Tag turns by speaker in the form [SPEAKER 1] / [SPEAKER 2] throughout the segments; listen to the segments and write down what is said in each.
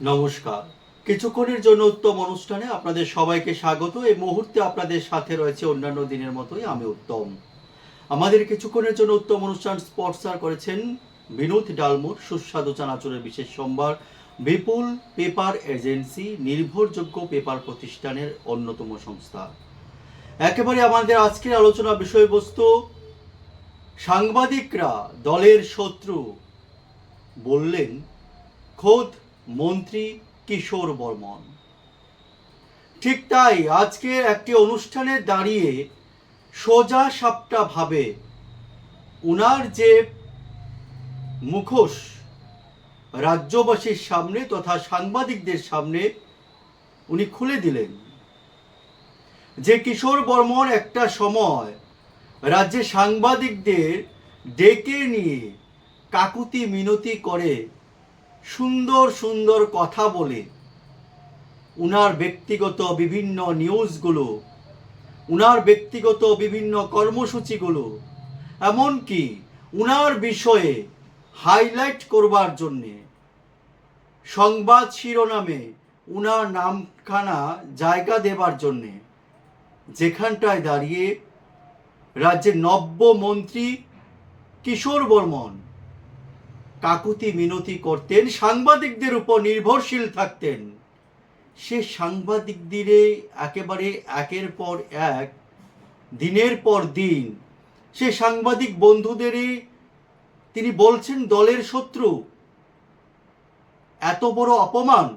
[SPEAKER 1] নমস্কার। কিছুক্ষণের জন্য উত্তম অনুষ্ঠানে আপনাদের সবাইকে স্বাগত। এই মুহূর্তে আপনাদের সাথে রয়েছে অন্যান্য দিনের মতোই আমি উত্তম। আমাদের কিছুক্ষণের জন্য উত্তম অনুষ্ঠান স্পন্সর করেছেন বিনোদ ডালমুর সুস্বাদু চানাচুরের বিশেষ সোমবার বিপুল পেপার এজেন্সি, নির্ভরযোগ্য পেপার প্রতিষ্ঠানের অন্যতম সংস্থা। একেবারে আমাদের আজকের আলোচনা বিষয়বস্তু, সাংবাদিকরা দলের শত্রু বললেন, খোদ মন্ত্রী কিশোর বর্মন। ঠিক তাই আজকে একটি অনুষ্ঠানে দাঁড়িয়ে সোজা সাপটা ভাবে উনার যে মুখোশ রাজ্যবাসীর সামনে তথা সাংবাদিকদের সামনে উনি খুলে দিলেন যে কিশোর বর্মন একটা সময় রাজ্যে সাংবাদিকদের ডেকে নিয়ে কাকুতি মিনতি করে সুন্দর সুন্দর কথা বলে উনার ব্যক্তিগত বিভিন্ন নিউজগুলো, উনার ব্যক্তিগত বিভিন্ন কর্মসূচিগুলো, এমনকি উনার বিষয়ে হাইলাইট করবার জন্যে সংবাদ শিরোনামে উনার নামখানা জায়গা দেবার জন্যে যেখানটায় দাঁড়িয়ে রাজ্যের নব্য মন্ত্রী কিশোর বর্মন কাকুতি মিনতি করতেন, সাংবাদিকদের উপর নির্ভরশীল থাকতেন। সে সাংবাদিকদের একেবারে একের পর এক, দিনের পর দিন, সে সাংবাদিক বন্ধুদেরই তিনি বলছেন, দলের শত্রু, এত বড় অপমান।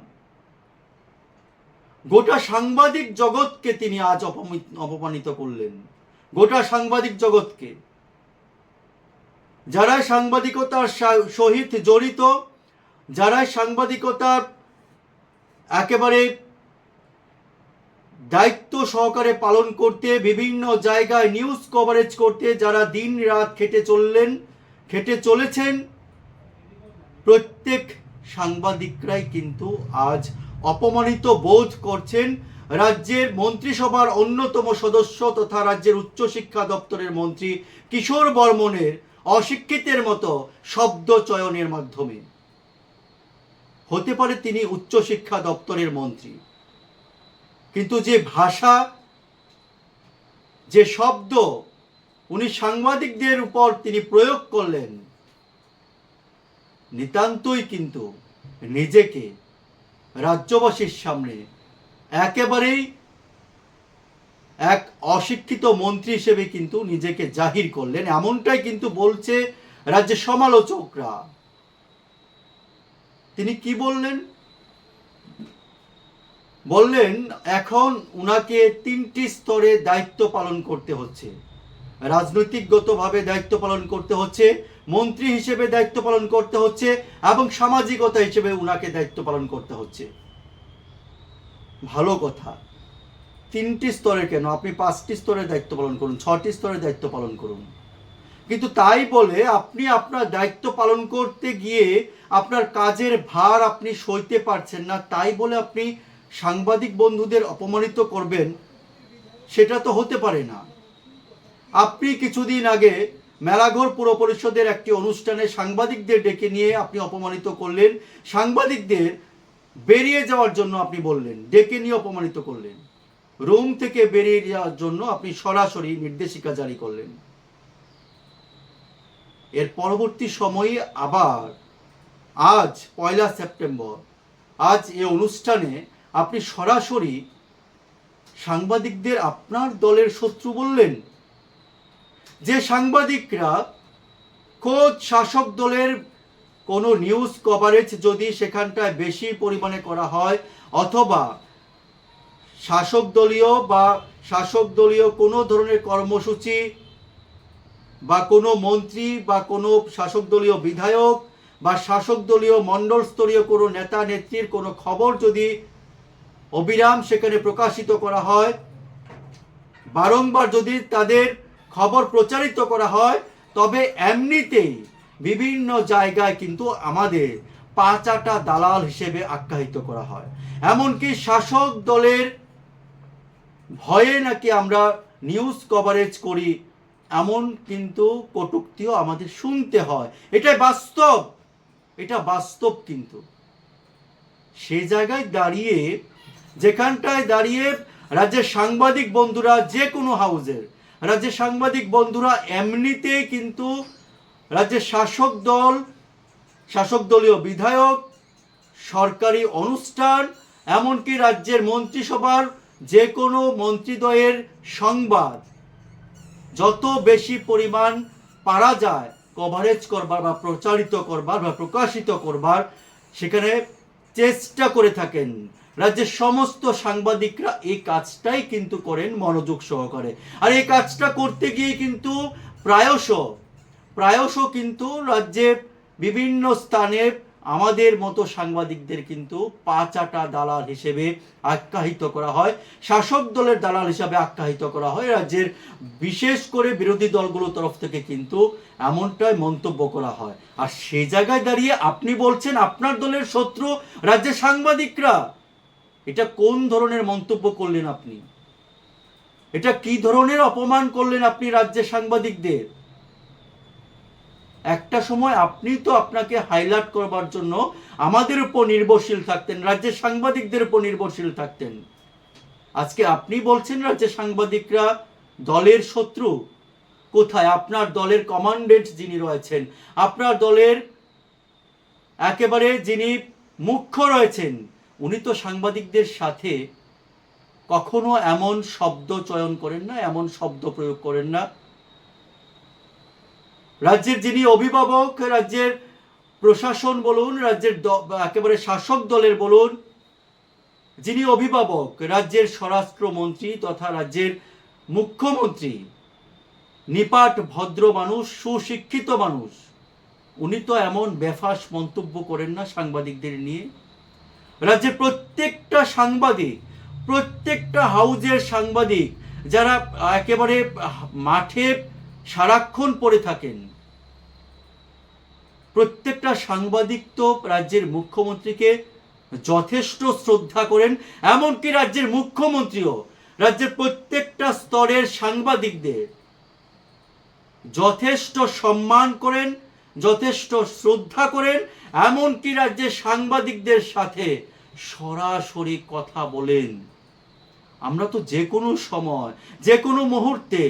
[SPEAKER 1] গোটা সাংবাদিক জগৎকে তিনি আজ অপমি- অপমানিত করলেন। গোটা সাংবাদিক জগৎকে। যারা সাংবাদিকতার সহিত জড়িত যারা সাংবাদিকতার একেবারে দায়িত্ব সহকারে পালন করতে, বিভিন্ন জায়গায় নিউজ কভারেজ করতে যারা দিন রাত খেটে চললেন, খেটে চলেছেন, প্রত্যেক সাংবাদিকরাই কিন্তু আজ অপমানিত বোধ করছেন রাজ্যের মন্ত্রিসভার অন্যতম সদস্য তথা রাজ্যের উচ্চশিক্ষা দপ্তরের মন্ত্রী কিশোর বর্মনের অশিক্ষিতের মতো শব্দ চয়নের মাধ্যমে। হতে পারে তিনি উচ্চশিক্ষা দপ্তরের মন্ত্রী। কিন্তু যে ভাষা, যে শব্দ উনি সাংবাদিকদের উপর তিনি প্রয়োগ করলেন, নিতান্তই কিন্তু নিজেকে রাজ্যবাসীর সামনে একেবারেই এক অশিক্ষিত মন্ত্রী হিসেবে কিন্তু নিজেকে জাহির করলেন। এমনটাই কিন্তু বলছে রাজ্যের সমালোচকরা। তিনি কি বললেন? বললেন, এখন উনাকে তিনটি স্তরে দায়িত্ব পালন করতে হচ্ছে। রাজনৈতিকগতভাবে দায়িত্ব পালন করতে হচ্ছে, মন্ত্রী হিসেবে দায়িত্ব পালন করতে হচ্ছে, এবং সামাজিকতা হিসেবে উনাকে দায়িত্ব পালন করতে হচ্ছে। ভালো কথা। তিনটি স্তরে কেন? আপনি পাঁচটি স্তরে দায়িত্ব পালন করুন, ছটি স্তরে দায়িত্ব পালন করুন। কিন্তু তাই বলে আপনি আপনার দায়িত্ব পালন করতে গিয়ে আপনার কাজের ভার আপনি সইতে পারছেন না, তাই বলে আপনি সাংবাদিক বন্ধুদের অপমানিত করবেন, সেটা তো হতে পারে না। আপনি কিছুদিন আগে মেলাঘর পুর পরিষদের একটি অনুষ্ঠানে সাংবাদিকদের ডেকে নিয়ে আপনি অপমানিত করলেন, সাংবাদিকদের বেরিয়ে যাওয়ার জন্য আপনি বললেন, ডেকে নিয়ে অপমানিত করলেন। রুম থেকে বেরিয়ে যাওয়ার জন্য আপনি সরাসরি নির্দেশিকা জারি করলেন। এর পরবর্তী সময়ে আবার, আজ পয়লা সেপ্টেম্বর, আজ এ অনুষ্ঠানে আপনি সরাসরি সাংবাদিকদের আপনার দলের শত্রু বললেন। যে সাংবাদিকরা খোদ শাসক দলের কোনো নিউজ কভারেজ যদি সেখানটায় বেশি পরিমাণে করা হয়, অথবা শাসক দলীয় বা শাসক দলীয় কোনো ধরনের কর্মসূচি বা কোনো মন্ত্রী বা কোনো শাসক দলীয় বিধায়ক বা শাসক দলীয় মণ্ডল স্তরীয় কোনো নেতা, নেত্রীর কোনো খবর যদি অবিরাম সেখানে প্রকাশিত করা হয়, বারংবার যদি তাদের খবর প্রচারিত করা হয়, তবে এমনিতেই বিভিন্ন জায়গায় কিন্তু আমাদের পাঁচাটা দালাল হিসেবে আখ্যায়িত করা হয়। এমনকি শাসক দলের ভয়ে নাকি আমরা নিউজ কভারেজ করি, এমন কিন্তু কটুক্তিও আমাদের শুনতে হয়। এটাই বাস্তব, এটা বাস্তব কিন্তু। সেই জায়গায় দাঁড়িয়ে, যেখানটায় দাঁড়িয়ে রাজ্যের সাংবাদিক বন্ধুরা যে কোনো হাউজের রাজ্যের সাংবাদিক বন্ধুরা এমনিতেই কিন্তু রাজ্যের শাসক দল, শাসক দলীয় বিধায়ক, সরকারি অনুষ্ঠান, এমনকি রাজ্যের মন্ত্রিসভার যে কোনো মন্ত্রীদ্বয়ের সংবাদ যত বেশি পরিমাণ পারা যায় কভারেজ করবার বা প্রচারিত করবার বা প্রকাশিত করবার, সেখানে চেষ্টা করে থাকেন। রাজ্যের সমস্ত সাংবাদিকরা এই কাজটাই কিন্তু করেন মনোযোগ সহকারে। আর এই কাজটা করতে গিয়ে কিন্তু প্রায়শ প্রায়শ কিন্তু রাজ্যে বিভিন্ন স্থানে আমাদের মতো সাংবাদিকদের কিন্তু পাচাটা দালাল হিসেবে আখ্যায়িত করা হয়। শাসক দলের দালাল হিসাবে আখ্যায়িত করা হয়। রাজ্যের বিশেষ করে বিরোধী দলগুলোর তরফ থেকে কিন্তু এমনটাই মন্তব্য করা হয়। আর সে জায়গায় দাঁড়িয়ে আপনি বলছেন আপনার দলের শত্রু রাজ্যের সাংবাদিকরা। এটা কোন ধরনের মন্তব্য করলেন আপনি? এটা কি ধরনের অপমান করলেন আপনি রাজ্যের সাংবাদিকদের? একটা সময় আপনি তো আপনাকে হাইলাইট করবার জন্য আমাদের উপর নির্ভরশীল থাকতেন, রাজ্যের সাংবাদিকদের উপর নির্ভরশীল থাকতেন। আজকে আপনি বলছেন রাজ্যের সাংবাদিকরা দলের শত্রু। কোথায়? আপনার দলের কমান্ডেন্ট যিনি রয়েছেন, আপনার দলের একেবারে যিনি মুখ্য রয়েছেন, উনি তো সাংবাদিকদের সাথে কখনো এমন শব্দ চয়ন করেন না, এমন শব্দ প্রয়োগ করেন না। রাজ্যের যিনি অভিভাবক, রাজ্যের প্রশাসন বলুন, রাজ্যের একেবারে শাসক দলের বলুন, যিনি অভিভাবক, রাজ্যের স্বরাষ্ট্রমন্ত্রী তথা রাজ্যের মুখ্যমন্ত্রী, নিপাট ভদ্র মানুষ, সুশিক্ষিত মানুষ, উনি তো এমন বেফাস মন্তব্য করেন না সাংবাদিকদের নিয়ে। রাজ্যের প্রত্যেকটা সাংবাদিক, প্রত্যেকটা হাউজের সাংবাদিক, যারা একেবারে মাঠে সারাক্ষণ পড়ে থাকেন। প্রত্যেকটা সাংবাদিক তো রাজ্যের মুখ্যমন্ত্রীকে যথেষ্ট শ্রদ্ধা করেন, এমনকি রাজ্যের মুখ্যমন্ত্রীও, রাজ্যের প্রত্যেকটা স্তরের সাংবাদিকদের যথেষ্ট সম্মান করেন, যথেষ্ট শ্রদ্ধা করেন, এমনকি রাজ্যের সাংবাদিকদের সাথে সরাসরি কথা বলেন। আমরা তো যে কোনো সময়, যে কোনো মুহূর্তে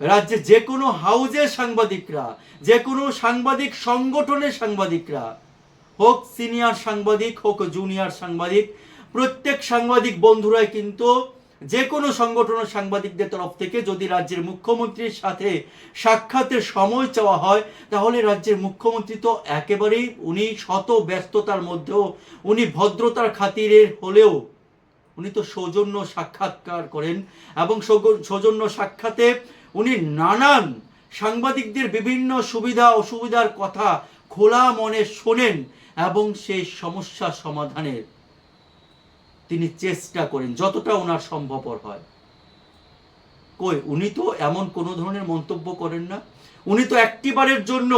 [SPEAKER 1] রাজ্যে যে কোনো হাউজের সাংবাদিকরা, যে কোনো সাংবাদিক সংগঠনের সাংবাদিকরা, হোক সিনিয়র সাংবাদিক, হোক জুনিয়র সাংবাদিক, প্রত্যেক সাংবাদিক বন্ধুরাই কিন্তু যে কোনো সংগঠনের সাংবাদিকদের তরফ থেকে যদি রাজ্যের মুখ্যমন্ত্রীর সাথে সাক্ষাতের সময় চাওয়া হয়, তাহলে রাজ্যের মুখ্যমন্ত্রী তো একেবারেই উনি শত ব্যস্ততার মধ্যেও, উনি ভদ্রতার খাতিরে হলেও উনি তো সৌজন্য সাক্ষাৎকার করেন এবং সৌজন্য সাক্ষাতে উনি নানান সাংবাদিকদের বিভিন্ন সুবিধা অসুবিধার কথা খোলা মনে শোনেন এবং সেই সমস্যা সমাধানের তিনি চেষ্টা করেন, যতটা ওনার সম্ভবপর হয়। কই, উনি তো এমন কোনো ধরনের মন্তব্য করেন না। উনি তো একটিবারের জন্য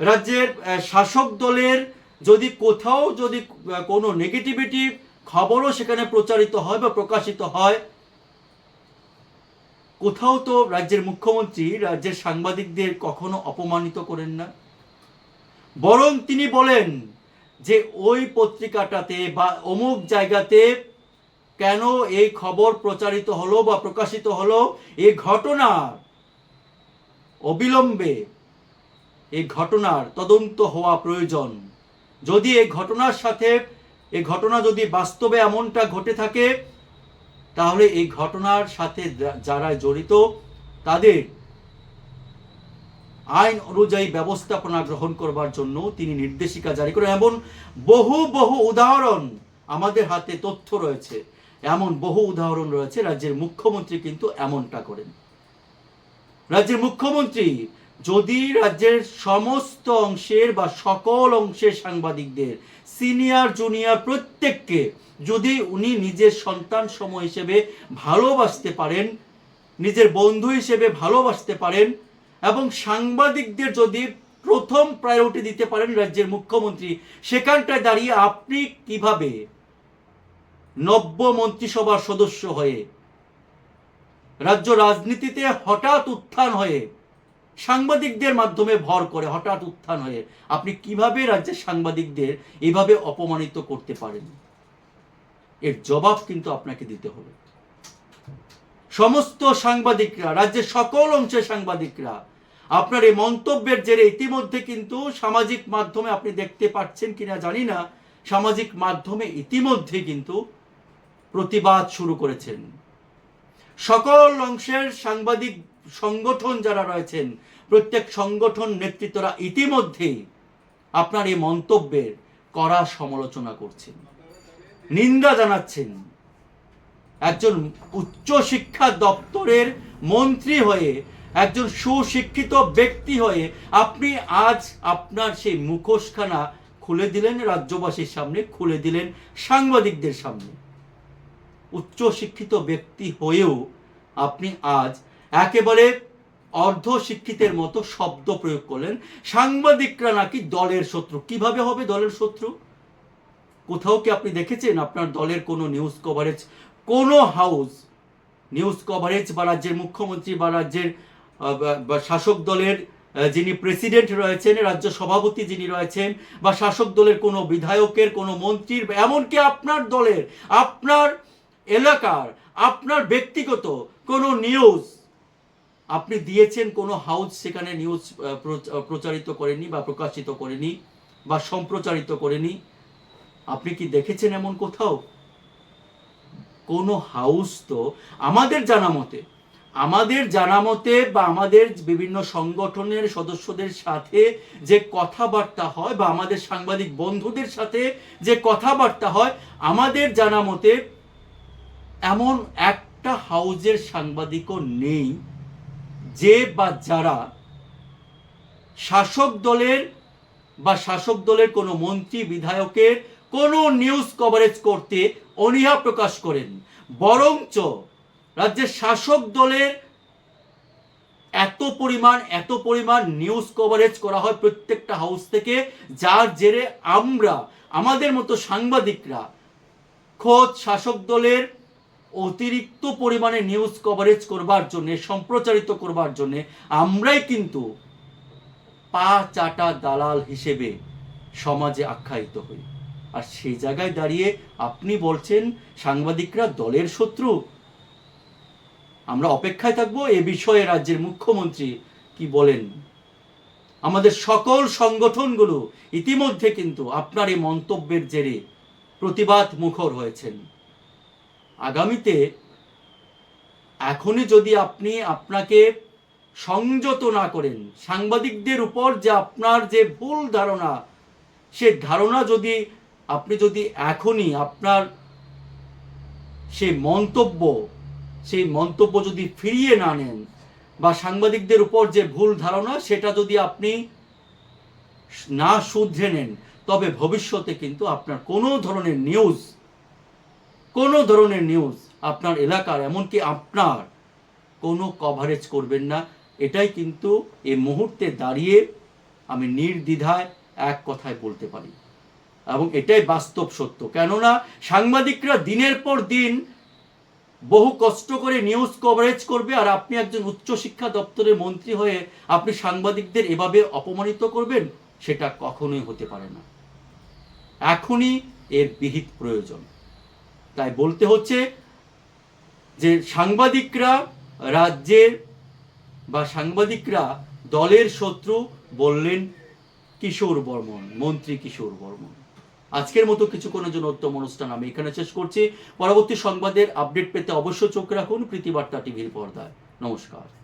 [SPEAKER 1] রাজ্যের শাসক দলের যদি কোথাও যদি কোনো নেগেটিভিটি খবরও সেখানে প্রচারিত হয় বা প্রকাশিত হয় কোথাও তো রাজ্যের মুখ্যমন্ত্রী, রাজ্যের সাংবাদিকদের কখনো অপমানিত করেন না। বরং তিনি বলেন যে ওই পত্রিকাটাতে বা অমুক জায়গাতে কেন এই খবর প্রচারিত হলো বা প্রকাশিত হলো, এই ঘটনার অবিলম্বে এই ঘটনার তদন্ত হওয়া প্রয়োজন। যদি এই ঘটনার সাথে, এই ঘটনা যদি বাস্তবে এমনটা ঘটে থাকে তাহলে এই ঘটনার সাথে যারা জড়িত, তাদের আইন অনুযায়ী ব্যবস্থাপনা গ্রহণ করবার জন্য তিনি নির্দেশিকা জারি করেন। এমন বহু বহু উদাহরণ আমাদের হাতে তথ্য রয়েছে। এমন বহু উদাহরণ রয়েছে, রাজ্যের মুখ্যমন্ত্রী কিন্তু এমনটা করেন। রাজ্যের মুখ্যমন্ত্রী যদি রাজ্যের সমস্ত অংশের বা সকল অংশের সাংবাদিকদের, সিনিয়র, জুনিয়র প্রত্যেককে যদি উনি নিজের সন্তান সম হিসেবে ভালোবাসতে পারেন, নিজের বন্ধু হিসেবে ভালোবাসতে পারেন এবং সাংবাদিকদের যদি প্রথম প্রায়োরিটি দিতে পারেন রাজ্যের মুখ্যমন্ত্রী, সেখানটায় দাঁড়িয়ে আপনি কীভাবে নব্য মন্ত্রিসভার সদস্য হয়ে, রাজ্য রাজনীতিতে হঠাৎ উত্থান হয়ে সাংবাদিকদের মাধ্যমে ভর করে, হঠাৎ উত্থান হয়ে আপনি কীভাবে রাজ্যের সাংবাদিকদের এভাবে অপমানিত করতে পারেন? এর জবাব কিন্তু আপনাকে দিতে হবে। সমস্ত সাংবাদিকরা, রাজ্যের সকল অংশের সাংবাদিকরা, আপনার এই মন্তব্যের জেরে ইতিমধ্যে কিন্তু সামাজিক মাধ্যমে আপনি দেখতে পাচ্ছেন কিনা জানি না, সামাজিক মাধ্যমে ইতিমধ্যে কিন্তু প্রতিবাদ শুরু করেছেন। সকল অংশের সাংবাদিক সংগঠন যারা রয়েছেন, প্রত্যেক সংগঠন নেতৃত্বরা ইতিমধ্যেই আপনার এই মন্তব্যের কড়া সমালোচনা করছেন। নিন্দা জানাচ্ছেন। একজন উচ্চ শিক্ষা দপ্তরের মন্ত্রী হয়ে, একজন সুশিক্ষিত ব্যক্তি হয়ে আপনি আজ আপনার সেই মুখোশখানা খুলে দিলেন, রাজ্যবাসীর সামনে খুলে দিলেন, সাংবাদিকদের সামনে। উচ্চ শিক্ষিত ব্যক্তি হয়েও আপনি আজ একেবারে অর্ধ শিক্ষিতের মতো শব্দ প্রয়োগ করলেন। সাংবাদিকরা নাকি দলের শত্রু। কীভাবে হবে দলের শত্রু? কোথাও কি আপনি দেখেছেন আপনার দলের কোনো নিউজ কভারেজ কোনো হাউস নিউজ কভারেজ বা রাজ্যের মুখ্যমন্ত্রী বা রাজ্যের শাসক দলের যিনি প্রেসিডেন্ট রয়েছেন, রাজ্য সভাপতি যিনি রয়েছেন, বা শাসক দলের কোনো বিধায়কের, কোনো মন্ত্রীর এমনকি আপনার দলের, আপনার এলাকার, আপনার ব্যক্তিগত কোনো নিউজ আপনি দিয়েছেন কোনো হাউস সেখানে নিউজ প্রচ- প্রচারিত করেনি বা প্রকাশিত করেনি বা সম্প্রচারিত করেনি আপনি কি দেখেছেন এমন কোথাও? কোনো হাউস তো আমাদের জানা মতে, আমাদের জানা মতে বা আমাদের বিভিন্ন সংগঠনের সদস্যদের সাথে যে কথাবার্তা হয় বা আমাদের সাংবাদিক বন্ধুদের সাথে যে কথাবার্তা হয়, আমাদের জানা মতে এমন একটা হাউজের সাংবাদিকও নেই যে বা যারা শাসক দলের বা শাসক দলের কোনো মন্ত্রী, বিধায়কের কোনো নিউজ কভারেজ করতে অনীহা প্রকাশ করেন। বরঞ্চ রাজ্যের শাসক দলের এত পরিমাণ এত পরিমাণ নিউজ কভারেজ করা হয় প্রত্যেকটা হাউস থেকে, যার জেরে আমরা, আমাদের মতো সাংবাদিকরা খোদ শাসক দলের অতিরিক্ত পরিমাণে নিউজ কভারেজ করবার জন্য, সম্প্রচারিত করবার জন্য আমরাই কিন্তু পা চাটা দালাল হিসেবে সমাজে আখ্যায়িত হই। আর সেই জায়গায় দাঁড়িয়ে আপনি বলছেন, সাংবাদিকরা দলের শত্রু। আমরা অপেক্ষায় থাকব এ বিষয়ে রাজ্যের মুখ্যমন্ত্রী কি বলেন। আমাদের সকল সংগঠনগুলো ইতিমধ্যে কিন্তু আপনার এই মন্তব্যের জেরে প্রতিবাদ মুখর হয়েছেন। আগামীতে এখনই যদি আপনি আপনাকে সংযত না করেন, সাংবাদিকদের উপর যে আপনার যে ভুল ধারণা, সে ধারণা যদি আপনি যদি এখনই আপনার সে মন্তব্য, সেই মন্তব্য যদি ফিরিয়ে না নেন বা সাংবাদিকদের উপর যে ভুল ধারণা, সেটা যদি আপনি না শুধরে নেন, তবে ভবিষ্যতে কিন্তু আপনার কোনো ধরনের নিউজ কোনো ধরনের নিউজ আপনার এলাকার, এমনকি আপনার কোনো কভারেজ করবেন না। এটাই কিন্তু এই মুহূর্তে দাঁড়িয়ে আমি নির্দ্বিধায় এক কথায় বলতে পারি। এবং এটাই বাস্তব সত্য। কেননা সাংবাদিকরা দিনের পর দিন বহু কষ্ট করে নিউজ কভারেজ করবে আর আপনি একজন উচ্চশিক্ষা দপ্তরের মন্ত্রী হয়ে আপনি সাংবাদিকদের এভাবে অপমানিত করবেন, সেটা কখনোই হতে পারে না। এখনই এর বিহিত প্রয়োজন। তাই বলতে হচ্ছে যে সাংবাদিকরা রাজ্যের বা সাংবাদিকরা দলের শত্রু বললেন কিশোর বর্মন, মন্ত্রী কিশোর বর্মন। আজকের মতো কিছুক্ষণের জন্য উত্তম অনুষ্ঠান আমি এখানে শেষ করছি। পরবর্তী সংবাদের আপডেট পেতে অবশ্য চোখ রাখুন প্রীতিবার্তা টিভির পর্দায়। নমস্কার।